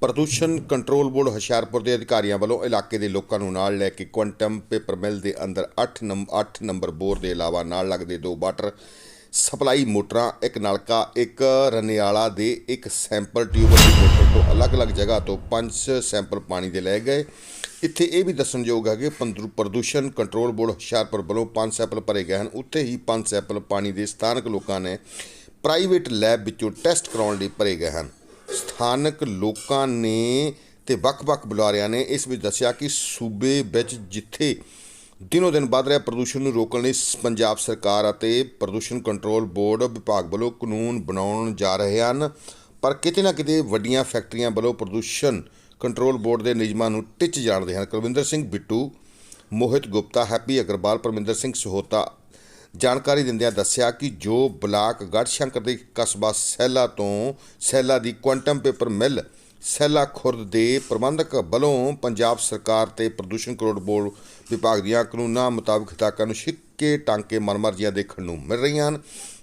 ਪ੍ਰਦੂਸ਼ਣ control board Hoshiarpur ਦੇ ਅਧਿਕਾਰੀਆਂ ਵੱਲੋਂ ਇਲਾਕੇ ਦੇ ਲੋਕਾਂ ਨੂੰ ਨਾਲ ਲੈ ਕੇ ਕੁਆਂਟਮ ਪੇਪਰ ਮਿਲ ਦੇ ਅੰਦਰ 8 ਨੰਬਰ 8 ਨੰਬਰ ਬੋਰ ਦੇ ਇਲਾਵਾ ਨਾਲ ਲੱਗਦੇ ਦੋ ਵਾਟਰ ਸਪਲਾਈ ਮੋਟਰਾਂ, ਇੱਕ ਨਲਕਾ, ਇੱਕ ਰਨਿਆਲਾ ਦੇ ਇੱਕ ਸੈਂਪਲ ਟਿਊਬਲ ਦੀ ਮੋਟਰ ਤੋਂ ਅਲੱਗ-ਅਲੱਗ ਜਗ੍ਹਾ ਤੋਂ ਪੰਜ ਸੈਂਪਲ ਪਾਣੀ ਦੇ ਲਏ ਗਏ। ਇੱਥੇ ਇਹ ਵੀ ਦੱਸਣਯੋਗ ਹੈ ਕਿ ਪੰਦਰੂ- ਪ੍ਰਦੂਸ਼ਣ ਕੰਟਰੋਲ ਬੋਰਡ ਹੁਸ਼ਿਆਰਪੁਰ ਵੱਲੋਂ ਪੰਜ ਸੈਂਪਲ ਭਰੇ ਗਏ ਹਨ। ਉੱਥੇ ਹੀ ਪੰਜ ਸੈਂਪਲ ਪਾਣੀ ਦੇ ਸਥਾਨਕ ਲੋਕਾਂ ਨੇ ਪ੍ਰਾਈਵੇਟ ਲੈਬ ਵਿੱਚੋਂ ਟੈਸਟ ਕਰਾਉਣ ਲਈ ਭਰੇ ਗਏ ਹਨ। ਸਥਾਨਕ ਲੋਕਾਂ ਨੇ ਤੇ ਵੱਖ-ਵੱਖ ਬੁਲਾਰਿਆਂ ਨੇ ਇਸ ਵਿੱਚ ਦੱਸਿਆ ਕਿ ਸੂਬੇ ਵਿੱਚ ਜਿੱਥੇ ਦਿਨੋ ਦਿਨ ਵੱਧ ਰਿਹਾ ਪ੍ਰਦੂਸ਼ਣ ਨੂੰ ਰੋਕਣ ਲਈ ਸ- ਪੰਜਾਬ ਸਰਕਾਰ ਅਤੇ ਪ੍ਰਦੂਸ਼ਣ ਕੰਟਰੋਲ ਬੋਰਡ ਵਿਭਾਗ ਵੱਲੋਂ ਕਾਨੂੰਨ ਬਣਾਉਣ ਜਾ ਰਹੇ ਹਨ। ਪਰ ਕਿਤੇ ਨਾ ਕਿਤੇ ਵੱਡੀਆਂ ਫੈਕਟਰੀਆਂ ਵੱਲੋਂ ਪ੍ਰਦੂਸ਼ਣ ਕੰਟਰੋਲ ਬੋਰਡ ਦੇ ਨਿਯਮਾਂ ਨੂੰ ਟਿੱਚ ਜਾਣਦੇ ਹਨ। ਕੁਲਵਿੰਦਰ ਸਿੰਘ ਬਿੱਟੂ, ਮੋਹਿਤ ਗੁਪਤਾ, ਹੈਪੀ ਅਗਰਵਾਲ, ਪਰਮਿੰਦਰ ਸਿੰਘ ਸਹੋਤਾ ਜਾਣਕਾਰੀ ਦਿੰਦਿਆਂ ਦੱਸਿਆ ਕਿ ਜੋ ਬਲਾਕ ਗੜਸ਼ੰਕਰ ਦੇ ਕਸਬਾ ਸੈਲਾ ਤੋਂ ਸੈਲਾ ਦੀ Quantum paper mill, Saila Khurd ਦੇ ਪ੍ਰਬੰਧਕ ਵੱਲੋਂ ਪੰਜਾਬ ਸਰਕਾਰ ਤੇ ਪ੍ਰਦੂਸ਼ਣ ਕੰਟਰੋਲ ਬੋਰਡ ਵਿਭਾਗ ਦੀਆਂ ਕਾਨੂੰਨਾਂ ਮੁਤਾਬਕ ਹਦਾਇਤਾਂ ਨੂੰ ਛਿੱਕੇ ਟਾਂਕੇ ਮਰਮਰਜੀਆਂ ਦੇਖਣ ਨੂੰ ਮਿਲ ਰਹੀਆਂ ਹਨ,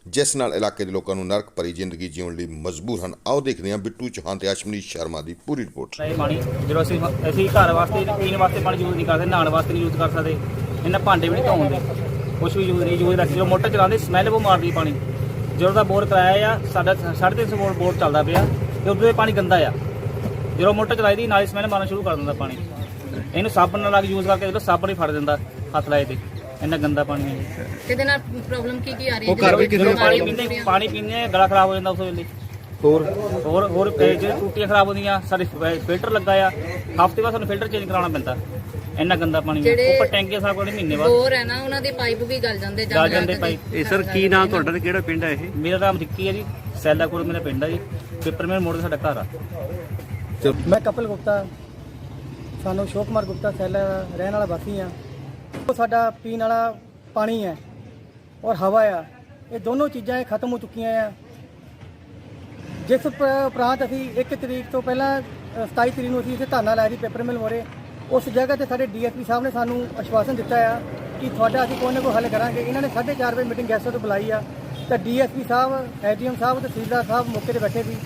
ਜਿਸ ਨਾਲ ਇਲਾਕੇ ਦੇ ਲੋਕਾਂ ਨੂੰ ਨਰਕ ਭਰੀ ਜ਼ਿੰਦਗੀ ਜਿਉਣ ਲਈ ਮਜਬੂਰ ਹਨ। ਆਓ ਦੇਖਦੇ ਹਾਂ ਬਿੱਟੂ ਚੌਹਾਨ ਤੇ ਅਸ਼ਮਨੀ ਸ਼ਰਮਾ ਦੀ ਪੂਰੀ ਰਿਪੋਰਟ। ਇਹ ਪਾਣੀ ਜਦੋਂ ਅਸੀਂ ਅਸੀਂ ਘਰ ਵਾਸਤੇ, ਪੀਣ ਵਾਸਤੇ ਪਾਣੀ ਯੂਜ਼ ਨਹੀਂ ਕਰਦੇ, ਨਹਾਉਣ ਵਾਸਤੇ ਨਹੀਂ ਯੂਜ਼ ਕਰ ਸਕਦੇ, ਇਹਨਾਂ ਭਾਂਡੇ ਵੀ ਨਹੀਂ ਧੋਉਂਦੇ ਕੁਝ ਵੀ ਯੂਜ਼ ਨਹੀਂ ਯੂਜ਼ ਰੱਖ ਜਦੋਂ ਮੋਟਰ ਚਲਾਉਂਦੇ ਸਮੈਲ ਉਹ ਮਾਰਦੀ ਪਾਣੀ। ਜਦੋਂ ਦਾ ਬੋਰ ਕਰਾਇਆ ਆ ਸਾਡਾ 350 ਵੋਲਟ ਬੋਰ ਚੱਲਦਾ ਪਿਆ ਤੇ ਉਦੋਂ ਇਹ ਪਾਣੀ ਗੰਦਾ ਆ। ਜਦੋਂ ਮੋਟਰ ਚਲਾਈ ਦੀ ਨਾਲੇ ਸਮੈਲ ਮਾਰਨਾ ਸ਼ੁਰੂ ਕਰ ਦਿੰਦਾ ਪਾਣੀ। ਇਹਨੂੰ ਸਾਬਣ ਨਾਲ ਲਾ ਕੇ ਯੂਜ਼ ਕਰਕੇ ਜਦੋਂ ਸਾਬਣ ਹੀ ਫੜ ਦਿੰਦਾ ਹੱਥ ਲਾਏ ਤੇ। ਇੰਨਾ ਗੰਦਾ ਪਾਣੀ ਹੈ ਇਹਦੇ ਨਾਲ ਪ੍ਰੋਬਲਮ ਕੀ ਕੀ ਆ ਰਹੀ ਹੈ? ਉਹ ਘਰ ਵੀ ਕਿਸੇ ਜਦੋਂ ਨੂੰ ਪਾਣੀ ਪੀਂਦੇ ਪਾਣੀ ਪੀਂਦੇ ਆ, ਗਲਾ ਖਰਾਬ ਹੋ ਜਾਂਦਾ ਉਸ ਵੇਲੇ। ਹੋਰ? ਹੋਰ ਹੋਰ ਪੇਜ ਟੂਟੀਆਂ ਖਰਾਬ ਹੁੰਦੀਆਂ ਸਾਡੇ ਫਿਲਟਰ ਲੱਗਾ ਆ। ਹਫ਼ਤੇ ਬਾਅਦ ਸਾਨੂੰ ਫਿਲਟਰ ਚੇਂਜ ਕਰਾਉਣਾ ਪੈਂਦਾ। ਇੰਨਾ ਗੰਦਾ ਪਾਣੀ ਹੈ। ਜਿਹੜੇ ਉੱਪਰ ਸਾਫ਼ ਕਰਨੇ ਮਹੀਨੇ ਬਾਅਦ। ਬੋਰ ਹੈ ਨਾ ਉਹਨਾਂ ਦੇ ਪਾਈਪ ਵੀ ਗਲ ਜਾਂਦੇ ਗਲ ਜਾਂਦੇ ਪਾਈਪ। ਇਹ ਸਰ ਕੀ ਨਾਮ ਤੁਹਾਡਾ ਤੇ ਕਿਹੜਾ ਪਿੰਡ ਹੈ ਇਹ? ਮੇਰਾ ਨਾਮ ਰਿੱਕੀ ਹੈ ਜੀ ਸੈਲਾਕੋਟ ਮੇਰਾ ਪਿੰਡ ਹੈ ਜੀ। ਪੇਪਰਮੈਨ ਮੋੜ ਤੇ ਸਾਡਾ ਘਰ ਆ। ਮੈਂ ਕਪਲ ਗੁਪਤਾ। ਸਾਨੂੰ ਸ਼ੋਕ ਕੁਮਾਰ ਗੁਪਤਾ ਸੈਲ ਰਹਿਣ ਵਾਲਾ ਵਾਸੀ ਆ। ਉਹ ਸਾਡਾ ਪੀਣ ਵਾਲਾ ਪਾਣੀ ਹੈ ਔਰ ਹਵਾ ਆ। ਇਹ ਦੋਨੋਂ ਚੀਜ਼ਾਂ ਇਹ ਖਤਮ ਹੋ ਚੁੱਕੀਆਂ ਆ। ਜਿਸ ਉਪ- ਉਪਰੰਤ ਅਸੀਂ 1 ਤਰੀਕ ਤੋਂ ਪਹਿਲਾਂ ਅ, 27 ਤਰੀਕ ਨੂੰ ਅਸੀਂ ਇੱਥੇ ਧਰਨਾ ਲਾਇਆ ਸੀ ਪੇਪਰ ਮਿਲ ਮੋਰੇ ਉਸ ਜਗ੍ਹਾ ਤੇ ਸਾਡੇ ਡੀਐਸਪੀ ਸਾਹਿਬ ਨੇ ਸਾਨੂੰ ਆਸ਼ਵਾਸਨ ਦਿੱਤਾ ਆ ਕਿ ਤੁਹਾਡਾ ਅਸੀਂ ਕੋਈ ਨਾ ਕੋਈ ਹੱਲ ਕਰਾਂਗੇ। ਇਹਨਾਂ ਨੇ 4:30 ਵਜੇ ਮੀਟਿੰਗ ਗੈਸਟ ਤੋਂ ਬੁਲਾਈ ਆ। ਤਾਂ ਡੀਐਸਪੀ ਸਾਹਿਬ ਐਡੀਐਮ ਸਾਹਿਬ ਤੇ ਤਹਿਸੀਲਦਾਰ ਸਾਹਿਬ ਮੌਕੇ ਤੇ ਬੈਠੇ ਸੀ।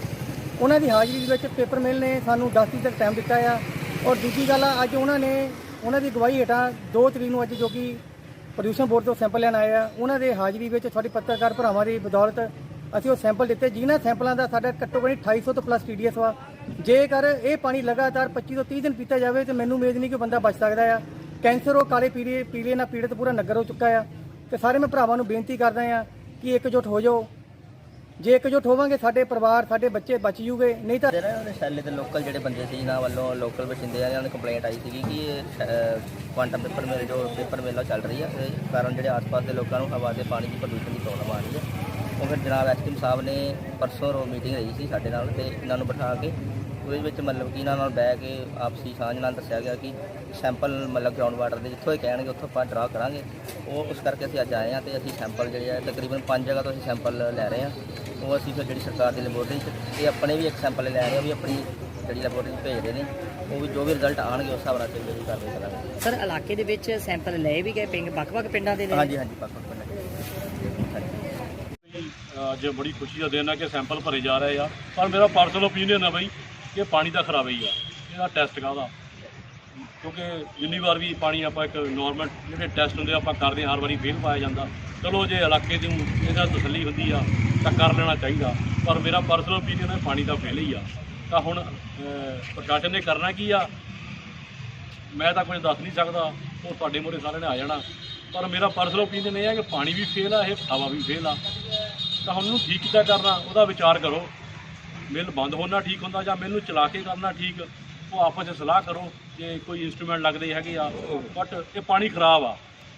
ਉਹਨਾਂ ਦੀ ਹਾਜ਼ਰੀ ਵਿੱਚ ਪੇਪਰ ਮਿਲ ਨੇ ਸਾਨੂੰ 10 ਤਰੀਕ ਤੱਕ ਟਾਈਮ ਦਿੱਤਾ ਆ। ਔਰ ਦੂਜੀ ਗੱਲ ਆ ਅੱਜ ਉਹਨਾਂ ਨੇ ਉਹਨਾਂ ਦੀ ਗਵਾਹੀ ਹੇਠਾਂ 2 ਤਰੀਕ ਨੂੰ ਅੱਜ ਜੋ ਕਿ ਪ੍ਰਦੂਸ਼ਣ ਬੋਰਡ ਤੋਂ ਸੈਂਪਲ ਲੈਣ ਆਏ ਆ। ਉਹਨਾਂ ਦੇ ਹਾਜ਼ਰੀ ਵਿੱਚ ਤੁਹਾਡੇ ਪੱਤਰਕਾਰ ਭਰਾਵਾਂ ਦੀ ਬਦੌਲਤ ਅਸੀਂ ਉਹ ਸੈਂਪਲ ਦਿੱਤੇ। ਜਿਨ੍ਹਾਂ ਸੈਂਪਲਾਂ ਦਾ ਸਾਡਾ ਘੱਟੋ ਘੱਟ 2800 ਤੋਂ ਪਲੱਸ ਟੀਡੀਐਸ ਵਾ। ਜੇਕਰ ਇਹ ਪਾਣੀ ਲਗਾਤਾਰ 25 ਤੋਂ 30 ਦਿਨ ਪੀਤਾ ਜਾਵੇ ਤੇ ਮੈਨੂੰ ਉਮੀਦ ਨਹੀਂ ਕਿ ਬੰਦਾ ਬਚ ਸਕਦਾ ਆ। ਕੈਂਸਰ ਉਹ ਕਾਲੇ ਪੀਲੇ ਪੀਲੇ ਨਾਲ ਪੀੜਤ ਪੂਰਾ ਨਗਰ ਹੋ ਚੁੱਕਾ ਆ। ਤੇ ਸਾਰੇ ਮੈਂ ਭਰਾਵਾਂ ਨੂੰ ਬੇਨਤੀ ਕਰਦਾ ਆ ਕਿ ਇਕਜੁੱਟ ਹੋ ਜਾਓ। ਜੇ ਇਕਜੁੱਟ ਹੋਵਾਂਗੇ, ਸਾਡੇ ਪਰਿਵਾਰ, ਸਾਡੇ ਬੱਚੇ ਬਚ ਜੂਗੇ। ਨਹੀਂ ਤਾਂ ਜਿਹੜਾ ਉਹਦੇ ਦੇ ਲੋਕਲ ਜਿਹੜੇ ਬੰਦੇ ਸੀ ਜਿਨ੍ਹਾਂ ਵੱਲੋਂ ਲੋਕਲ ਵਸਿੰਦੇ ਆ, ਇਹਨਾਂ ਨੂੰ ਕੰਪਲੇਂਟ ਆਈ ਸੀਗੀ ਕਿ ਇਹ ਕੁਆਂਟਮ ਪੇਪਰ ਮਿਲ ਜੋ ਪੇਪਰ ਮਿਲ ਚੱਲ ਰਹੀ ਆ। ਤੇ ਕਾਰਨ ਜਿਹੜੇ ਆਸ-ਪਾਸ ਦੇ ਲੋਕਾਂ ਨੂੰ ਹਵਾ ਦੇ ਪਾਣੀ ਦੀ ਪ੍ਰਦੂਸ਼ਣ ਦੀ ਪ੍ਰੋਬਲਮ ਆ ਰਹੀ ਹੈ। ਫਿਰ ਜਨਾਬ ਐਸਪੀ ਸਾਹਿਬ ਨੇ ਪਰਸੋਂ ਰੋ ਮੀਟਿੰਗ ਰਹੀ ਸੀ ਸਾਡੇ ਨਾਲ ਤੇ ਇਹਨਾਂ ਨੂੰ ਬਿਠਾ ਕੇ ਉਹਦੇ ਵਿੱਚ ਮਤਲਬ ਕਿ ਇਹਨਾਂ ਨਾਲ ਬਹਿ ਕੇ ਆਪਸੀ ਸਾਂਝ ਨਾਲ ਦੱਸਿਆ ਗਿਆ ਕਿ ਸੈਂਪਲ ਮਤਲਬ ਗਰਾਊਂਡ ਵਾਟਰ ਦੇ ਜਿੱਥੋਂ ਇਹ ਕਹਿਣਗੇ ਉੱਥੋਂ ਆਪਾਂ ਡਰਾ ਕਰਾਂਗੇ। ਉਹ ਉਸ ਕਰਕੇ ਅਸੀਂ ਅੱਜ ਆਏ ਹਾਂ ਤੇ ਅਸੀਂ ਸੈਂਪਲ ਜਿਹੜੇ ਆ ਤਕਰੀਬਨ ਪੰਜ ਜਗ੍ਹਾ ਤੋਂ ਅਸੀਂ ਸੈਂਪਲ ਲੈ ਰਹੇ ਹਾਂ। ਉਹ ਅਸੀਂ ਫਿਰ ਜਿਹੜੀ ਸਰਕਾਰ ਦੀ ਲੈਬੋਰਟਰੀ 'ਚ ਇਹ ਆਪਣੇ ਵੀ ਇੱਕ ਸੈਂਪਲ ਲੈ ਰਹੇ ਹਾਂ ਉਹ ਵੀ ਆਪਣੀ ਜਿਹੜੀ ਲੈਬੋਰਟਰੀ 'ਚ ਭੇਜਦੇ ਨੇ ਉਹ ਵੀ ਜੋ ਵੀ ਰਿਜ਼ਲਟ ਆਣਗੇ ਉਸ ਹਿਸਾਬ ਨਾਲ ਜਿਹੜੀ ਕਾਰਵਾਈ ਕਰਾਂਗੇ। ਸਰ ਇਲਾਕੇ ਦੇ ਵਿੱਚ ਸੈਂਪਲ ਲਏ ਵੀ ਗਏ ਪਿੰਡ ਵੱਖ-ਵੱਖ ਪਿੰਡਾਂ ਦੇ ਨੇ? ਹਾਂਜੀ ਹਾਂਜੀ ਪੱਕਾ ਪੱਕਾ ਅੱਜ ਬੜੀ ਖੁਸ਼ੀ ਦਾ ਦਿਨ ਹੈ ਕਿ ਸੈਂਪਲ ਭਰੇ ਜਾ ਰਹੇ ਆ। ਪਰ ਮੇਰਾ ਪਰਸਨਲ ਓਪੀਨੀਅਨ ਹੈ ਬਈ ਕਿ ਪਾਣੀ ਦਾ ਖਰਾਬ ਹੀ ਆ। ਇਹਦਾ ਟੈਸਟ ਕਾਹਦਾ? ਕਿਉਂਕਿ ਜਿੰਨੀ ਵਾਰ ਵੀ ਪਾਣੀ ਆਪਾਂ ਇੱਕ ਨੋਰਮਲ ਜਿਹੜੇ ਟੈਸਟ ਹੁੰਦੇ ਆ, ਆਪਾਂ ਕਰਦੇ ਹਾਂ, ਹਰ ਵਾਰੀ ਫੇਲ ਪਾਇਆ ਜਾਂਦਾ। ਚਲੋ ਜੇ ਇਲਾਕੇ ਦੀ ਇਹਦਾ ਤਸੱਲੀ ਹੁੰਦੀ ਆ, ਤਾਂ ਕਰ ਲੈਣਾ ਚਾਹੀਦਾ। ਪਰ ਮੇਰਾ ਪਰਸਨਲ ਓਪੀਨੀਅਨ ਹੈ ਪਾਣੀ ਦਾ ਫੇਲ ਹੀ ਆ। ਤਾਂ ਹੁਣ ਪ੍ਰਸ਼ਾਸਨ ਨੇ ਕਰਨਾ ਕੀ ਆ? ਮੈਂ ਤਾਂ ਕੁਝ ਦੱਸ ਨਹੀਂ ਸਕਦਾ। ਉਹ ਤੁਹਾਡੇ ਮੂਹਰੇ ਸਾਰਿਆਂ ਨੇ ਆ ਜਾਣਾ। ਪਰ ਮੇਰਾ ਪਰਸਨਲ ਓਪੀਨੀਅਨ ਇਹ ਹੈ ਕਿ ਪਾਣੀ ਵੀ ਫੇਲ ਆ, ਇਹ ਹਵਾ ਵੀ ਫੇਲ ਆ। ਤਾਂ ਉਹਨੂੰ ਠੀਕ ਕਿੱਦਾਂ ਕਰਨਾ, ਉਹਦਾ ਵਿਚਾਰ ਕਰੋ। ਮਿਲ ਬੰਦ ਹੋਣਾ ਠੀਕ ਹੁੰਦਾ ਜਾਂ ਮਿਲ ਨੂੰ ਚਲਾ ਕੇ ਕਰਨਾ ਠੀਕ, ਉਹ ਆਪਸ ਵਿੱਚ ਸਲਾਹ ਕਰੋ ਜੇ ਕੋਈ ਇਨਸਟਰੂਮੈਂਟ ਲੱਗਦੇ ਹੈਗੇ ਆ ਬਟ ਇਹ ਪਾਣੀ ਖਰਾਬ ਆ।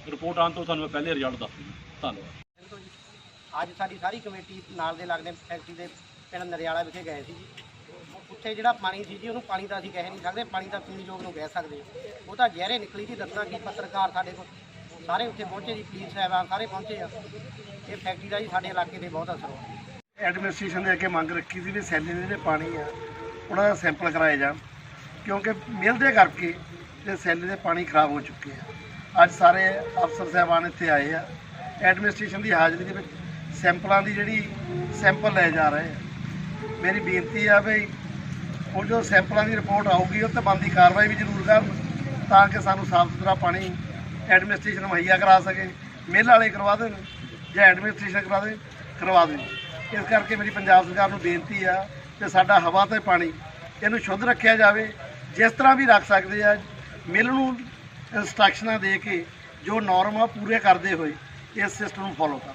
ਰਿਪੋਰਟ ਆਉਣ ਤੋਂ ਤੁਹਾਨੂੰ ਪਹਿਲੇ ਰਿਜ਼ਲਟ ਦੱਸ ਦੂੰਗਾ ਧੰਨਵਾਦ। ਅੱਜ ਸਾਡੀ ਸਾਰੀ ਕਮੇਟੀ ਨਾਲ ਦੇ ਲੱਗਦੇ ਫੈਕਟਰੀ ਦੇ ਪਿੰਡ ਨਰਿਆਲਾ ਵਿਖੇ ਗਏ ਸੀ ਜੀ। ਉੱਥੇ ਜਿਹੜਾ ਪਾਣੀ ਸੀ ਜੀ, ਉਹਨੂੰ ਪਾਣੀ ਦਾ ਅਸੀਂ ਕਹਿ ਨਹੀਂ ਸਕਦੇ, ਪਾਣੀ ਦਾ ਪੀਣ ਯੋਗ ਨੂੰ ਕਹਿ ਸਕਦੇ। ਉਹ ਤਾਂ ਜ਼ਹਿਰੇ ਨਿਕਲੀ ਜੀ ਦੱਸਣਾ ਕਿ ਪੱਤਰਕਾਰ ਸਾਡੇ ਕੋਲ ਸਾਰੇ ਉੱਥੇ ਪਹੁੰਚੇ ਜੀ, ਪੁਲਿਸ ਸਾਹਿਬਾਨ ਸਾਰੇ ਪਹੁੰਚੇ ਆ। ਇਹ ਫੈਕਟਰੀ ਦਾ ਜੀ, ਸਾਡੇ ਇਲਾਕੇ ਤੇ ਬਹੁਤ ਅਸਰ ਹੋਇਆ। ਐਡਮਿਨਿਸਟ੍ਰੇਸ਼ਨ ਦੇ ਅੱਗੇ ਮੰਗ ਰੱਖੀ ਸੀ ਵੀ ਸੈਲੇ ਦੇ ਜਿਹੜੇ ਪਾਣੀ ਆ, ਉਹਨਾਂ ਦਾ ਸੈਂਪਲ ਕਰਾਏ ਜਾਣ, ਕਿਉਂਕਿ ਮਿਲ ਦੇ ਕਰਕੇ ਤੇ ਸੈਲੇ ਦੇ ਪਾਣੀ ਖਰਾਬ ਹੋ ਚੁੱਕੇ ਆ। ਅੱਜ ਸਾਰੇ ਅਫਸਰ ਸਾਹਿਬਾਨ ਇੱਥੇ ਆਏ ਆ। ਐਡਮਿਨਿਸਟ੍ਰੇਸ਼ਨ ਦੀ ਹਾਜ਼ਰੀ ਦੇ ਵਿੱਚ ਸੈਂਪਲਾਂ ਦੀ ਜਿਹੜੀ ਸੈਂਪਲ ਲੈ ਜਾ ਰਹੇ ਆ। ਮੇਰੀ ਬੇਨਤੀ ਆ ਵੀ ਉਹ ਜਦੋਂ ਸੈਂਪਲਾਂ ਦੀ ਰਿਪੋਰਟ ਆਊਗੀ, ਉਹ ਤੇ ਬਣਦੀ ਕਾਰਵਾਈ ਵੀ ਜ਼ਰੂਰ ਕਰਨ, ਤਾਂ ਕਿ ਸਾਨੂੰ ਸਾਫ਼ ਸੁਥਰਾ ਪਾਣੀ ਐਡਮਿਨਿਸਟ੍ਰੇਸ਼ਨ ਮੁਹੱਈਆ ਕਰਾ ਸਕੇ, ਮਿੱਲ ਵਾਲੇ ਕਰਵਾ ਦੇਣ, ਜਾਂ ਐਡਮਿਨਿਸਟ੍ਰੇਸ਼ਨ ਕਰਾ ਦੇ, ਕਰਵਾ ਦੇਣ। ਇਸ ਕਰਕੇ ਮੇਰੀ ਪੰਜਾਬ ਸਰਕਾਰ ਨੂੰ ਬੇਨਤੀ ਆ ਕਿ ਸਾਡਾ ਹਵਾ ਤੇ ਪਾਣੀ ਇਹਨੂੰ ਸ਼ੁੱਧ ਰੱਖਿਆ ਜਾਵੇ, ਜਿਸ ਤਰ੍ਹਾਂ ਵੀ ਰੱਖ ਸਕਦੇ ਆ, ਮਿੱਲ ਨੂੰ ਇੰਸਟਰਕਸ਼ਨਾਂ ਦੇ ਕੇ ਜੋ ਨੋਰਮ ਆ ਪੂਰੇ ਕਰਦੇ ਹੋਏ ਇਸ ਸਿਸਟਮ ਨੂੰ ਫੋਲੋ ਕਰ।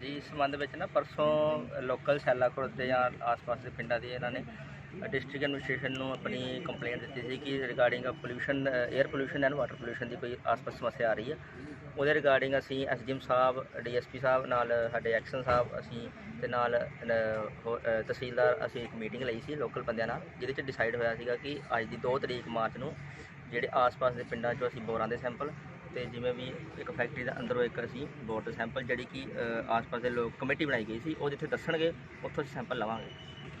ਜੀ ਇਸ ਸੰਬੰਧ ਵਿੱਚ ਨਾ ਪਰਸੋਂ ਲੋਕਲ ਸੈਲਾਕੋਟ ਦੇ ਜਾਂ ਆਸ-ਪਾਸ ਦੇ ਪਿੰਡਾਂ ਦੇ ਇਹਨਾਂ ਨੇ ਡਿਸਟ੍ਰਿਕਟ ਐਡਮਿਨਿਸਟ੍ਰੇਸ਼ਨ ਨੂੰ ਆਪਣੀ ਕੰਪਲੇਂਟ ਦਿੱਤੀ ਸੀ ਕਿ regarding pollution air pollution and water pollution ਦੀ ਕੋਈ ਆਸ-ਪਾਸ ਸਮੱਸਿਆ ਆ ਰਹੀ ਹੈ। ਉਹਦੇ ਰਿਗਾਰਡਿੰਗ ਅਸੀਂ ਐਸਡੀਐਮ ਸਾਹਿਬ ਡੀਐਸਪੀ ਸਾਹਿਬ ਨਾਲ ਸਾਡੇ ਐਕਸ਼ਨ ਸਾਹਿਬ ਅਸੀਂ ਤੇ ਨਾਲ ਅ, ਤਹਿਸੀਲਦਾਰ ਅਸੀਂ ਇੱਕ ਮੀਟਿੰਗ ਲਈ ਸੀ ਲੋਕਲ ਬੰਦਿਆਂ ਨਾਲ ਜਿਹਦੇ ਚ ਡਿਸਾਈਡ ਹੋਇਆ ਸੀਗਾ ਕਿ ਅੱਜ ਦੀ 2 ਤਰੀਕ ਮਾਰਚ ਨੂੰ ਜਿਹੜੇ ਆਸ-ਪਾਸ ਦੇ ਪਿੰਡਾਂ 'ਚੋਂ ਅਸੀਂ ਬੋਰਾਂ ਦੇ ਸੈਂਪਲ ਤੇ ਜਿਵੇਂ ਵੀ ਇੱਕ ਫੈਕਟਰੀ ਦੇ ਅੰਦਰੋਂ ਇੱਕ ਅਸੀਂ ਬੋਰ ਦੇ ਸੈਂਪਲ ਜਿਹੜੀ ਕਿ ਆਸ-ਪਾਸ ਦੇ ਲੋਕ ਕਮੇਟੀ ਬਣਾਈ ਗਈ ਸੀ ਉਹ ਜਿੱਥੇ ਦੱਸਣਗੇ ਉੱਥੋਂ ਅਸੀਂ ਸੈਂਪਲ ਲਵਾਂਗੇ।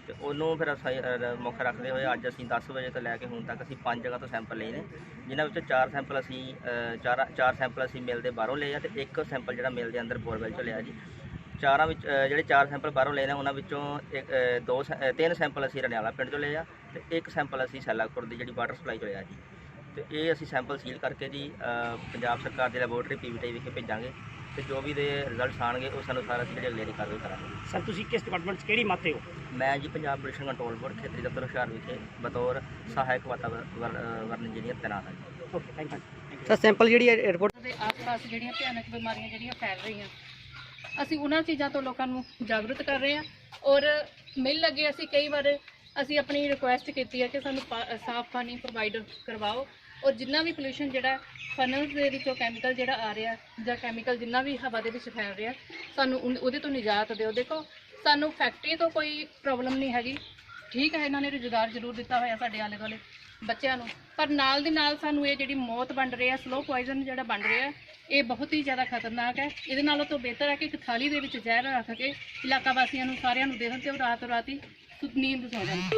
ਤੇ ਉਹਨੂੰ ਫਿਰ ਅਸੀਂ ਮੁੱਖ ਰੱਖਦੇ ਹੋਏ ਅੱਜ ਅਸੀਂ 10 ਵਜੇ ਤੋਂ ਲੈ ਕੇ ਹੁਣ ਤੱਕ ਅਸੀਂ ਪੰਜ ਜਗ੍ਹਾ ਤੋਂ ਸੈਂਪਲ ਲਏ ਨੇ ਜਿਨ੍ਹਾਂ ਵਿੱਚੋਂ ਚਾਰ ਸੈਂਪਲ ਅਸੀਂ ਅ, ਚਾਰ ਚਾਰ ਸੈਂਪਲ ਅਸੀਂ ਮਿਲ ਦੇ ਬਾਹਰੋਂ ਲਏ ਆ ਤੇ ਇੱਕ ਸੈਂਪਲ ਜਿਹੜਾ ਮਿਲ ਦੇ ਅੰਦਰ ਬੋਰਵੈਲ ਚੋਂ ਲਿਆ ਜੀ। ਚਾਰਾਂ ਵਿੱਚ ਜਿਹੜੇ ਚਾਰ ਸੈਂਪਲ ਬਾਹਰੋਂ ਲਏ ਨੇ ਉਹਨਾਂ ਵਿੱਚੋਂ ਇੱਕ ਦੋ ਸੈ- ਤਿੰਨ ਸੈਂਪਲ ਅਸੀਂ ਰਣਿਆਲਾ ਪਿੰਡ ਚੋਂ ਲਏ ਆ ਤੇ ਇੱਕ ਸੈਂਪਲ ਅਸੀਂ ਸੈਲਾਪੁਰ ਦੀ ਜਿਹੜੀ ਵਾਟਰ ਸਪਲਾਈ ਚੋਂ ਲਿਆ ਜੀ। ਤੇ ਇਹ ਅਸੀਂ ਸੈਂਪਲ ਸੀਲ ਕਰਕੇ ਜੀ ਪੰਜਾਬ ਸਰਕਾਰ ਦੀ ਲੈਬੋਰੇਟਰੀ ਪੀਵੀਟੀ ਵਿਖੇ ਭੇਜਾਂਗੇ। ਤੇ ਜੋ ਵੀ ਦੇ ਰਿਜ਼ਲਟਸ ਆਣਗੇ ਉਸ ਅਨੁਸਾਰ ਅਸੀਂ ਜਿਹੜੀ ਅਗਲੇਰੀ ਕਾਰਵਾਈ ਕਰਾਂਗੇ। ਸਰ ਤੁਸੀਂ ਕਿਸ ਡਿਪਾਰਟਮੈਂਟ 'ਚ ਕਿਹੜੀ ਮਾਤੇ ਹੋ? ਮੈਂ ਜੀ ਪੰਜਾਬ ਪੋਲੂਸ਼ਨ ਕੰਟਰੋਲ ਬੋਰਡ ਖੇਤਰੀ ਦਫ਼ਤਰ ਹੁਸ਼ਿਆਰ ਵਿਖੇ ਬਤੌਰ ਸਹਾਇਕ ਵਾਤਾਵਰਨ ਇੰਜੀਨੀਅਰ ਤੈਨਾਤ ਹਾਂ ਜੀ। Okay thank you sir sample ਜਿਹੜੀ ਰਿਪੋਰਟ ਦੇ ਆਸ-ਪਾਸ ਜਿਹੜੀਆਂ ਭਿਆਨਕ ਬਿਮਾਰੀਆਂ ਜਿਹੜੀਆਂ ਫੈਲ ਰਹੀਆਂ ਅਸੀਂ ਉਹਨਾਂ ਚੀਜ਼ਾਂ ਤੋਂ ਲੋਕਾਂ ਨੂੰ ਜਾਗਰੂਕ ਕਰ ਰਹੇ ਹਾਂ ਔਰ ਮਿਲ ਲੱਗੇ ਅਸੀਂ ਕਈ ਵਾਰ ਅਸੀਂ ਆਪਣੀ ਰਿਕੁਐਸਟ ਕੀਤੀ ਹੈ ਕਿ ਸਾਨੂੰ ਪਾ- ਸਾਫ਼ ਪਾਣੀ ਪ੍ਰੋਵਾਈਡ ਕਰਵਾਓ। ਔਰ ਜਿੰਨਾ ਵੀ ਪੋਲੂਸ਼ਨ ਜਿਹੜਾ ਫਨਲਸ ਦੇ ਵਿੱਚੋਂ ਕੈਮੀਕਲ ਜਿਹੜਾ ਆ ਰਿਹਾ ਜਾਂ ਕੈਮੀਕਲ ਜਿੰਨਾ ਵੀ ਹਵਾ ਦੇ ਵਿੱਚ ਫੈਲ ਰਿਹਾ ਸਾਨੂੰ ਉਨ- ਉਹਦੇ ਤੋਂ ਨਿਜਾਤ ਦਿਓ। ਦੇਖੋ, ਸਾਨੂੰ ਫੈਕਟਰੀ ਤੋਂ ਕੋਈ ਪ੍ਰੋਬਲਮ ਨਹੀਂ ਹੈਗੀ। ਠੀਕ ਹੈ, ਇਹਨਾਂ ਨੇ ਰੁਜ਼ਗਾਰ ਜ਼ਰੂਰ ਦਿੱਤਾ ਹੋਇਆ ਸਾਡੇ ਆਲੇ ਦੁਆਲੇ ਬੱਚਿਆਂ ਨੂੰ। ਪਰ ਨਾਲ ਦੀ ਨਾਲ ਸਾਨੂੰ ਇਹ ਜਿਹੜੀ ਮੌਤ ਬਣ ਰਹੀ ਹੈ ਸਲੋ ਪੋਇਜ਼ਨ ਜਿਹੜਾ ਬਣ ਰਿਹਾ ਇਹ ਬਹੁਤ ਹੀ ਜ਼ਿਆਦਾ ਖਤਰਨਾਕ ਹੈ। ਇਹਦੇ ਨਾਲੋਂ ਤਾਂ ਬਿਹਤਰ ਹੈ ਕਿ ਇੱਕ ਥਾਲੀ ਦੇ ਵਿੱਚ ਜ਼ਹਿਰ ਰੱਖ ਕੇ ਇਲਾਕਾ ਵਾਸੀਆਂ ਨੂੰ ਸਾਰਿਆਂ ਨੂੰ ਦੇ ਦੇਣ ਤੇ ਉਹ ਰਾਤ ਰਾਤੀ ਸੁ- ਨੀਂਦ ਸੌ ਜਾਣ